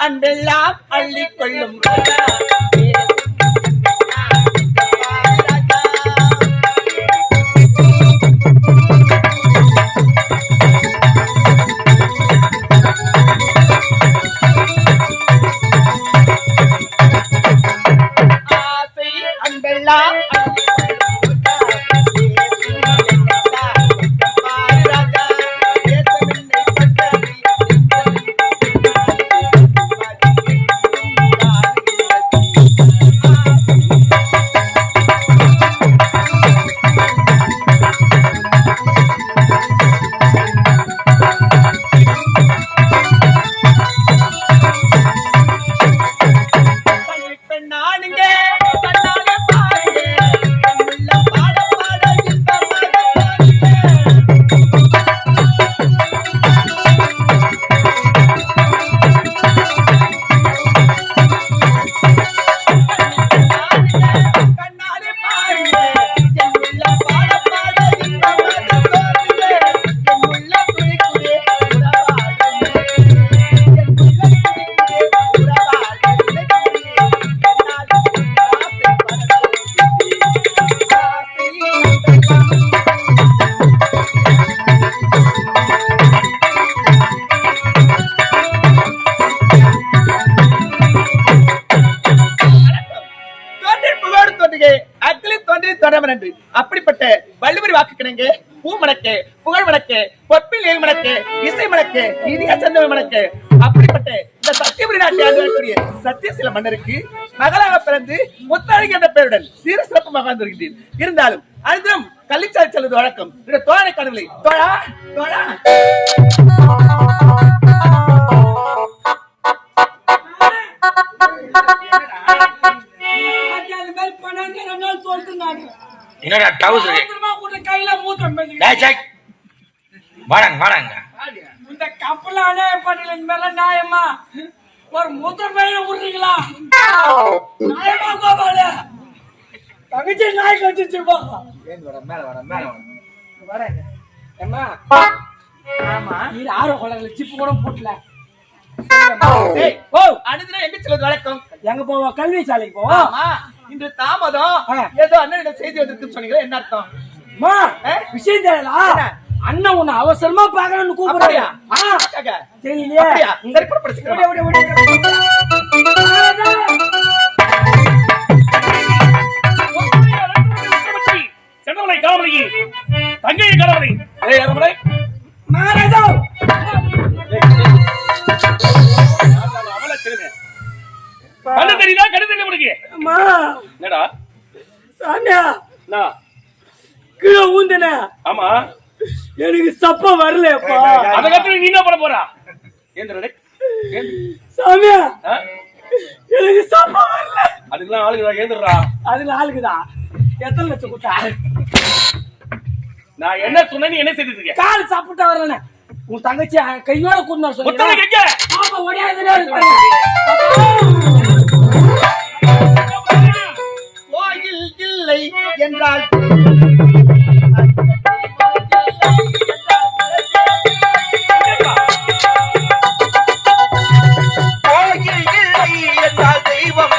அன்பெல்லாம் அள்ளிக்கொள்ளும் ஆசை அன்பெல்லாம் இசை மணக்க இனிய சந்தவ மணக்க அப்படிப்பட்ட இந்த சத்தியபுரி நாட்டை ஆண்டு வரக்கூடிய சத்தியசீல மன்னருக்கு மகளாக பிறந்து முத்தாழி என்ற பெயருடன் சீர சிறப்பு வாழ்ந்திருக்கிறேன் இருந்தாலும் அழுதும் கள்ளிச்சாலை செல்வது வழக்கம். இந்த தோழனை கடவுளை தோழா தோழா. என்னடா டவுசர் கையில சை வாடாங்க வாடாங்க கப்பல அநியாயம் பண்ணல இந்த மாதிரிலாம் நியாயமா? ஒரு மூத்திரம் பையில விடுறீங்களா நியாயமா கோபாலு? தங்கச்சி நாய் கட்டிச்சுப்பா இது ஆர்வம் கொள்ளல சிப்பு கூட போட்டல. ஏய், ஓ அனுதினம் எங்க செல்வது வழக்கம் எங்க போவோம் கல்வி சாலைக்கு போவோம் ஆமா. இன்று தாமதம். ஏதோ அண்ணனிடம் செய்தி வந்திருக்குன்னு சொன்னீங்களே என்ன அர்த்தம்? விஷயம் தெரியலா? அண்ணன் உன்னை அவசரமா பாக்கணும்னு கூப்பிடுறியா தெரியலையே? சரி. சென்னமலை காவலி. தங்கையை காவலி. மகாராஜா கண்ணு தெரியுதா? கண்ணு தெரியல உனக்கு? அம்மா. என்னடா? சாமியா? கீழே ஊந்தன. ஆமா. எனக்கு சப்பம் வரலப்பா அந்த கத்துல நீ என்ன பண்ண போறா? ஏந்திரடே சாமியா எனக்கு சப்பம் வரல. அதுக்கெல்லாம் ஆளுங்க ஏந்திரா அதுல ஆளுக்குதா எத்தனை லட்சம் கொடுத்தா? நான் என்ன சொன்னேன் நீ என்ன செய்துட்டு இருக்க? கால் சாப்பிட்டா வரல உன் தங்கச்சி கையோட கூட்டினா கேட்க. ஆமா இருக்கு கோயில் இல்லை என்றால் தெய்வம்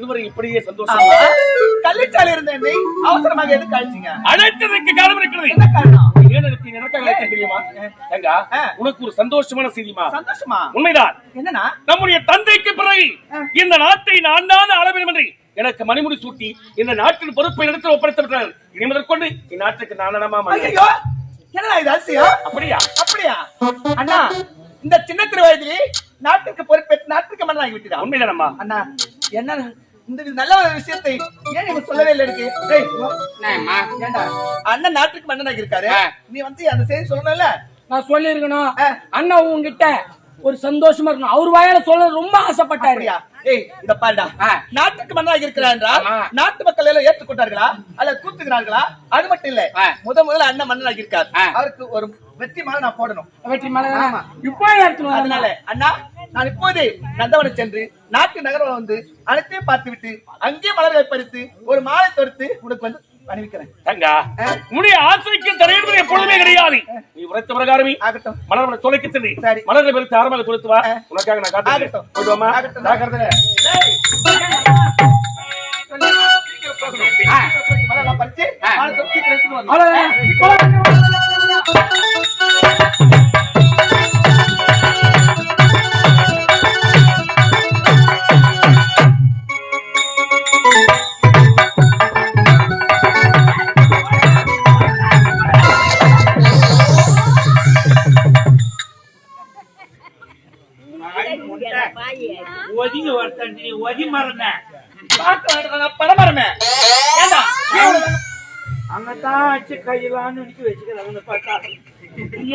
முடியாமல் இருவரை இப்படியே சந்தோஷம் ஆமா. கள்ளிச்சாலை இருந்த என்னை அவசரமாக எதுக்கு அழைச்சீங்க? அழைத்ததற்கு காரணம் இருக்கிறது. என்ன காரணம்? எனக்காக தெரியுமா. உனக்கு ஒரு சந்தோஷமான செய்திமா? சந்தோஷமா? உண்மைதான். என்னன்னா? நம்முடைய தந்தைக்கு பிறகு இந்த நாட்டை நான் தான் ஆள வேண்டும் என்று எனக்கு மணிமுடி சூட்டி இந்த நாட்டின் பொறுப்பை எடுத்து ஒப்படைத்து விட்டார் இனி முதற்கொண்டு இந்நாட்டுக்கு நானமா என்னடா இது அதிசயம் அப்படியா? அப்படியா? அண்ணா இந்த சின்ன திரு வயதிலே நாட்டுக்கு பொறுப்பேற்று நாட்டுக்கு மன்னனாகி விட்டுடா உண்மைதானம்மா? அண்ணா என்ன இந்த இது நல்ல ஒரு விஷயத்தை ஏன் நீங்க சொல்லவே இல்லை எனக்கு? அண்ணன் நாட்டுக்கு மன்னனாகி இருக்காரு. நீ வந்து அந்த செய்தி சொல்லணும்ல? நான் சொல்லியிருக்கணும். அண்ணா உங்ககிட்ட ஒரு சந்தோஷமா இருக்கணும். அவர் வாயால சொல்ல ரொம்ப ஆசைப்பட்டாரு. ஏய் இத பாருடா. நாட்டுக்கு என்றால் ஆமா. நாட்டு மக்கள் எல்லாம் ஏற்றுக்கொண்டார்களா? அல்ல கூத்துகிறார்களா? அது மட்டும் இல்ல. முத முதல்ல அண்ணன் மன்னராக இருக்கார். அவருக்கு ஒரு வெற்றி மாலை நான் போடணும். வெற்றி மலை ஆமா. இப்போ அதனால அண்ணா நான் இப்போது நந்தவனம் சென்று நாட்டு நகரம் வந்து அனைத்தையும் பார்த்து விட்டு அங்கே மலர்களை பறித்து ஒரு மாலை தொடுத்து உனக்கு வந்து அணிவிக்கிறேன் தங்கா உன்னுடைய ஆசைக்கு தடையிடுவது எப்பொழுதுமே கிடையாது நீ உரைத்த பிரகாரமே ஆகட்டும் மலர்களை தொலைக்கு சென்று சரி. மலர்களை பறித்து ஆரம்பமாக தொலைத்து வா. உனக்காக நான் காத்து ஆகட்டும். போயிட்டு வாமா ஆகட்டும். ஜாக்கிரதை. டேய். சொல்லு. சீக்கிரம் போகணும். சீக்கிரம் போயிட்டு மலரெல்லாம் பறிச்சு மாலை தொடுத்து சீக்கிரம் எடுத்துட்டு வரணும். ஒதி மறந்த பார்க்க. ஏண்டா? அங்கதான் அச்சு கையிலான்னு நிக்க வச்சுக்கிறாங்க பார்த்தா.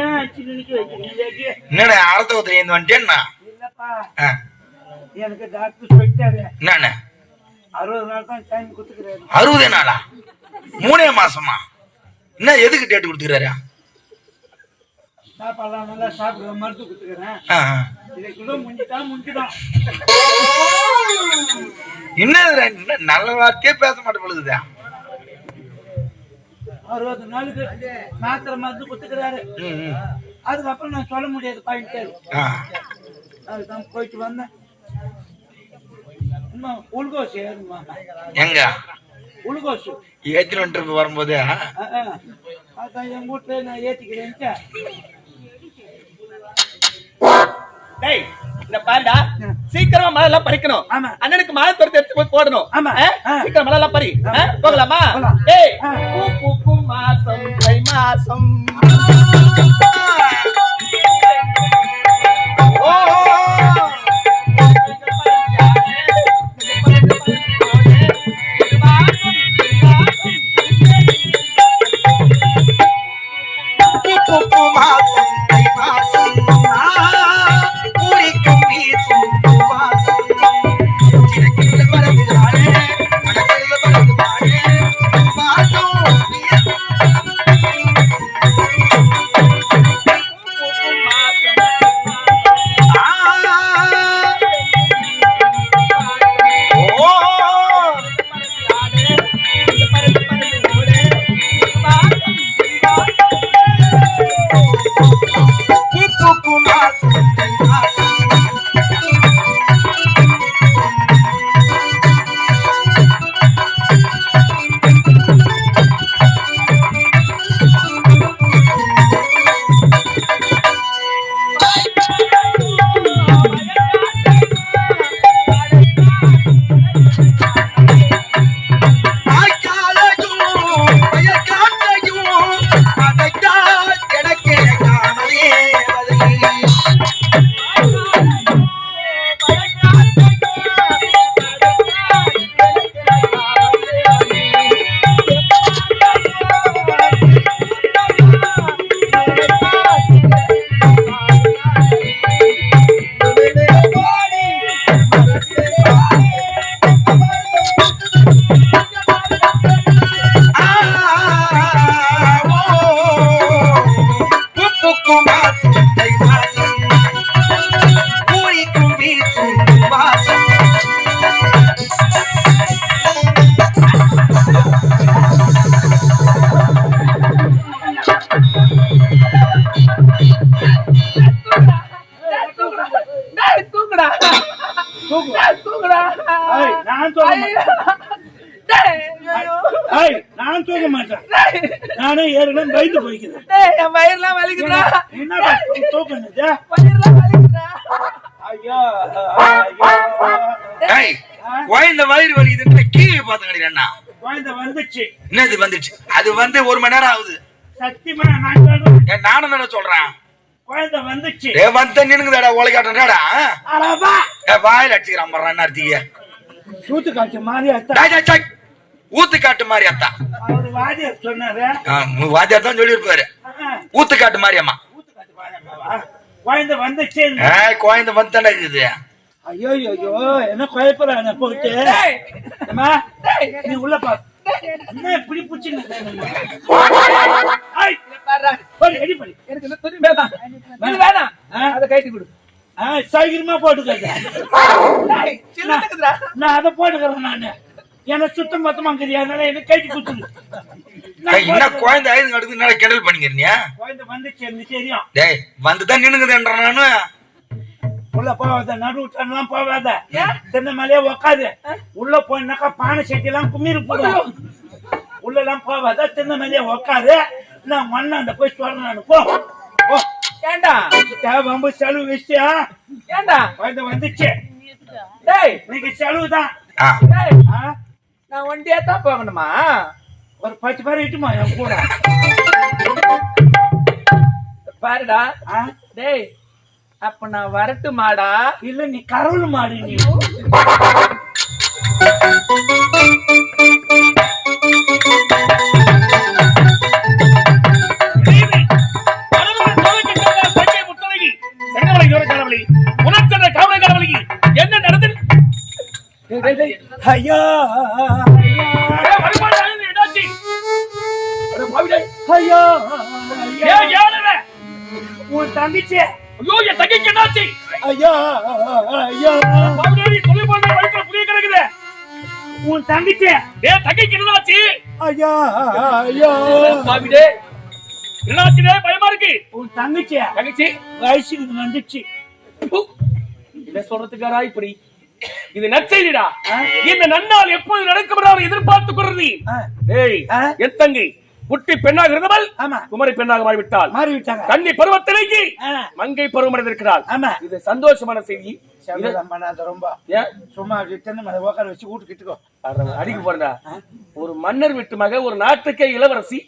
ஏன் அச்சு நிக்க வச்சுக்கிறீங்க என்னண்ணே அர்த்தவத்துல இருந்து வந்துட்டேன்னா இல்லப்பா. எனக்கு டாக்டர் சொல்லிட்டாரு. என்னண்ணே? அறுபது நாள் தான் டைம் கொடுத்துக்கிறாரு. அறுபதே நாளா? மூணே மாசமா? என்ன எதுக்கு டேட் கொடுத்துக்கிறாரு? சாப்பாடுலாம் நல்லா சாப்பிடுற மருந்து கொடுத்துக்கிறேன். இதுக்குள்ள முடிஞ்சுட்டா முடிஞ்சுதான் என்ன நல்ல வார்த்தையே பேச மாட்டேன் பொழுதுதா அறுபது நாளுக்கு மாத்திரை மருந்து கொடுத்துக்கிறாரு. அதுக்கப்புறம் நான் சொல்ல முடியாது பாயிண்ட். அதுதான் போயிட்டு வந்தேன். உள்கோசு ஏறுமா எங்க? உள்கோசு ஏத்திட்டு வந்துட்டு வரும்போது. அதான் என் வீட்டுல நான் ஏத்திக்கிறேன்ட்டு. டேய், இந்த பாருடா, சீக்கிரமா மலை எல்லாம் பறிக்கணும். ஆமா. அண்ணனுக்கு மாலை தொடுத்து எடுத்து போய் போடணும். சீக்கிரம் மலை எல்லாம் பறி. ஆ? போகலாமா? ஆ. பூ பூக்கும் மாசம் தை மாசம். ஓ நானே ஏற்கனவே பயந்து போய்க்கிறேன் டேய், என் வயிறுலாம் வலிக்குதுடா. என்னடா தூக்குனது வயிறுலாம் வலிக்குதுடா. ஐயோ ஐயோ. ஏய் குழந்தை வயிறு வலிக்குதுன்னு கீழே பாத்துக்கடி அண்ணா குழந்தை வந்துச்சு. என்னது வந்துச்சு? அது வந்து ஒரு மணி நேரம் ஆகுது. சத்தியமா நான் சொல்றேன் ஏன் நானும் தானே சொல்றேன். குழந்தை வந்துச்சு. ஏ வந்து நின்னுங்கடா ஓலை காட்டுறா அடவா ஏ வாயில அடிச்சுக்கிறான் மர்ற அர்த்திங்க சூத்து காய்ச்ச மாதிரி அத்தா ஊத்து காட்டு மாதிரி அத்தா அவர் வாதியார் சொன்னாரு. ஆ, உங்க வாத்தியார் தான் சொல்லியிருப்பாரு. ஆ, ஊத்து காட்டு மாதிரி அம்மா? குழந்தை வந்துச்சு குழந்தை வந்து தானே இருக்குது. ஐயோ ஐயோ என்ன அம்மா, நீ உள்ள பா. என்ன இப்படி ஆ, சீக்கிரமா போட்டுக்க டேய், சில்லுன்னு இருக்குதுடா. நான் அதை போட்டுக்கிறேன் நானு. எனக்கு சுத்தம் பத்தமா இருக்குது. அதனால எனக்கு கைக்கு குத்துது. என்ன குழந்தை ஆயுதம் அடுத்து என்ன கிண்டல் பண்ணிக்கிறீங்க? குழந்தை வந்துச்சு எனக்கு தெரியும். டேய் வந்துதான் நின்னுங்குதுன்ற நானு. உள்ள போவாத நடு எல்லாம் போவாத தென்னை மேலேயே உக்காது உள்ள போனாக்கா பானை சட்டி எல்லாம் கும்மிரு போடும். உள்ள எல்லாம் போவாத தென்னை மேலேயே உக்காது நான் மண்ணாண்ட போய் சொல்றேன் நானு. போ. போ. ஏன்டா தேவை செலவு விஷயம் ஏன்டா குழந்தை வந்துச்சு. டேய். இன்னைக்கு செலவு தான் ஆ, டேய். ஆ? நான் ஒண்டியா தான் போகணுமா? ஒரு பத்து பேர் இட்டுமா என் கூட? பாருடா? டேய் அப்ப நான் வரட்டுமாடா? இல்ல நீ கரவுள் மாடு நீ. ஐயா. ஐயா? உன் தங்கச்சி ஐயோ, என் தங்கைக்கு என்னாச்சு? ஐயா ஐயா பாவிடே, சொல்லி போடுற வயித்துல புளிய கிடக்குது. உன் தங்கச்சி ஏன் தங்கைக்கு என்னாச்சு? ஐயா ஐயா பாவி டேய். என்னாச்சுடே, பயமா இருக்கு. உன் தங்கச்சி தங்கச்சி, வயசுக்கு வந்துச்சு. இதை சொல்றதுக்காரா இப்படி இது நற்செய்திடா. இந்த நன்னாள் எப்போது நடக்கும் என்று எதிர்பார்த்துக் கொள்றது ஏய் ஆ? என் தங்கை குட்டி பெண்ணாக இருந்தவள் குமரி பெண்ணாக மாறிவிட்டாள். மாறி விட்டாங்க கன்னி பருவத்திலேயே மங்கை பருவம் அடைந்திருக்கிறாள். இது சந்தோஷமான செய்தி. ரொம்ப. சும்மா உட்கார வச்சு அட, அடிக்க போறா ஒரு மன்னர் வீட்டு மக ஒரு நாட்டுக்கே இளவரசி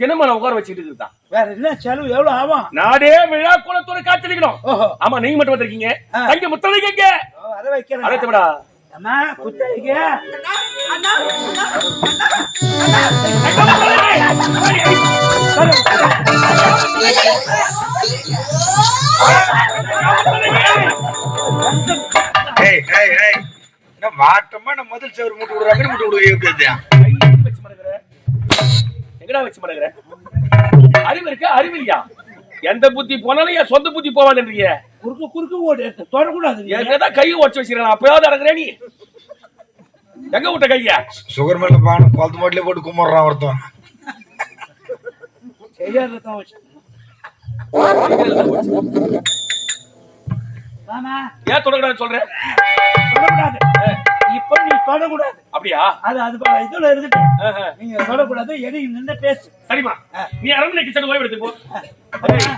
தினமலை உட்கார வச்சுட்டு இருக்குதான். வேற என்ன செலவு? எவ்வளவு ஆகும்? நாடே விழா குலத்தோட காத்திருக்கணும் ஓஹோ. ஆமா நீங்க மட்டும் வந்திருக்கீங்க. தங்க முத்தலைங்க ஓ, அதை வைக்கிறேன். அழைத்துவிடா அம்மா குத்தகைக்கு ஏய் ஏய் ஏய். என்ன வாட்டமா நம்ம முதல் சேவர் மூட்டு விடுற மாதிரி மூட்டு விடுறது எங்கடா வச்சு மடங்குற அறிவு இருக்கு? அறிவு இல்லையா? எந்த புத்தி போனாலும் என் சொந்த புத்தி போவாதுன்றீங்க குறுக்கு குறுக்கு ஓடு. தொடக்கூடாது நீ. எங்கதான் கையை உடச்சு வச்சிருக்கலாம் அப்பயாவது அடங்குற நீ. எங்க விட்ட கைய? சுகர் மேல பானம் குளத்து மாட்டிலே போட்டு கும்பிடுறான் ஒருத்தன். வச்சு. ஏன் தொடக்கூடாதுன்னு சொல்றேன் தொடக்கூடாது. இப்போ நீ தொடக்கூடாது. அப்படியா? அது அது இதுல ஆஹா. நீங்க தொடக்கூடாது எடி நின்று பேசு. சரிம்மா. நீ அரண்மனைக்கு சென்று ஓய்வு எடுத்து போ. ஏய்,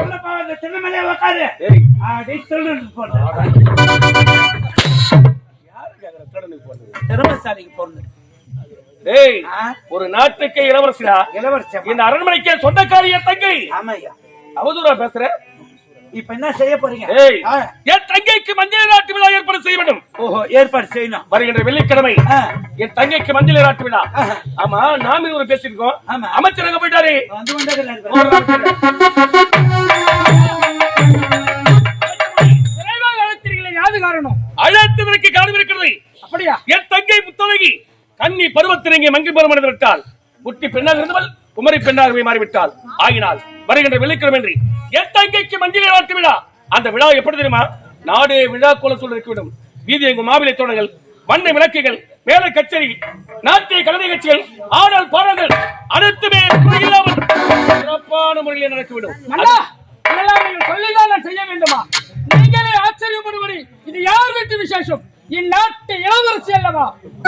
உள்ள போகாத, சின்ன மேலே உக்காரு. ஏய் அப்படி சொல்லு போன யாரு கேக்குற? கடனுக்கு போறது ஆ, ஒரு நாட்டுக்கே இளவரசிடா. இளவரசன் இந்த அரண்மனைக்கே சொந்தக்காரிய தங்கை? ஆமாய்யா. அவதூறா பேசுற? இப்ப என்ன செய்ய போறீங்க? என் தங்கைக்கு மஞ்சள் நாட்டு விழா ஏற்பாடு செய்ய வேண்டும். ஓஹோ ஏற்பாடு செய்யணும். வருகின்ற வெள்ளிக்கிழமை என் தங்கைக்கு மஞ்சள் நாட்டு விழா. ஆமா நாம ஒரு பேசிருக்கோம் ஆமா. அமைச்சர் எங்க போயிட்டாரு? யாது காரணம்? அழைத்ததற்கு காரணம் இருக்கிறது. அப்படியா? என் தங்கை முத்தழகி கன்னி பருவத்தினங்க மங்கை பருவம் அடைந்து விட்டால் குட்டி பெண்ணாக இருந்தவள் குமரி பெண்ணாகவே மாறிவிட்டாள். ஆகினால் வருகின்ற வெள்ளிக்கிழமை என் தங்கைக்கு மஞ்சள் நாட்டு விழா. அந்த விழா எப்படி தெரியுமா? நாடே விழா கோலத்தோடு இருக்க வேண்டும். வீதி எங்கும் மாவிலை தோடங்கள் வண்ண விளக்குகள் மேல கச்சேரி நாட்டிய கலை நிகழ்ச்சிகள் ஆடல் பாடல்கள் அனைத்துமே குறையில்லாமல் சிறப்பான முறையில் நடக்கிவிடும் சொல்லிதான் செய்ய வேண்டுமா? நீங்களே ஆச்சரியப்படுபடி இது யார் வீட்டு விசேஷம்? இந்நாட்டு இளவரசி அல்லவா?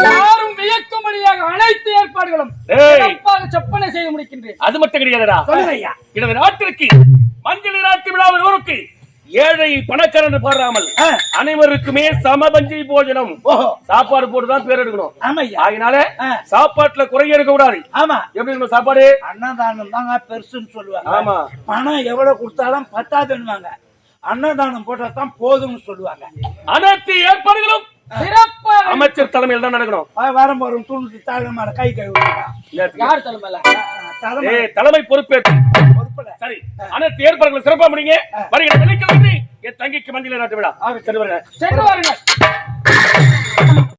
யாரும் வியக்கும்படியாக அனைத்து ஏற்பாடுகளும். சிறப்பாக செப்பனை செய்து முடிக்கின்றேன். அது மட்டும் கிடையாதுடா. சொல்லுங்கய்யா. எனது நாட்டிற்கு மஞ்சள் நீராட்டு விழாவில் ஊருக்கு ஏழை பணக்காரன் பாராமல். அனைவருக்குமே சமபஞ்சி போஜனம். சாப்பாடு போட்டுதான் பேர் எடுக்கணும். ஆமையா. ஆகினால ஆ. சாப்பாட்டுல குறைய இருக்க கூடாது. ஆமா. எப்படி இருக்கணும் சாப்பாடு? அன்னதானம் தாங்க பெருசுன்னு சொல்லுவாங்க. ஆமா. பணம் எவ்வளவு கொடுத்தாலும் பத்தாதுன்னுவாங்க. அன்னதானம் போட்டா தான் போதும்னு சொல்லுவாங்க. அனைத்து ஏற்பாடுகளும் அமைச்சர் தலைமையில் தான் நடக்கணும். வரம் வரும் துணுக்கு தாழ மேல கை கை யார் தலைமையில? தலைமை. பொறுப்பேற்று. சரி அனைத்து ஏற்பாடுகளும் சிறப்பா முடிங்க வருகிற வெள்ளிக்கிழமை என் தங்கிக்கு மஞ்சள் நீராட்டு விழா. சரி வருங்க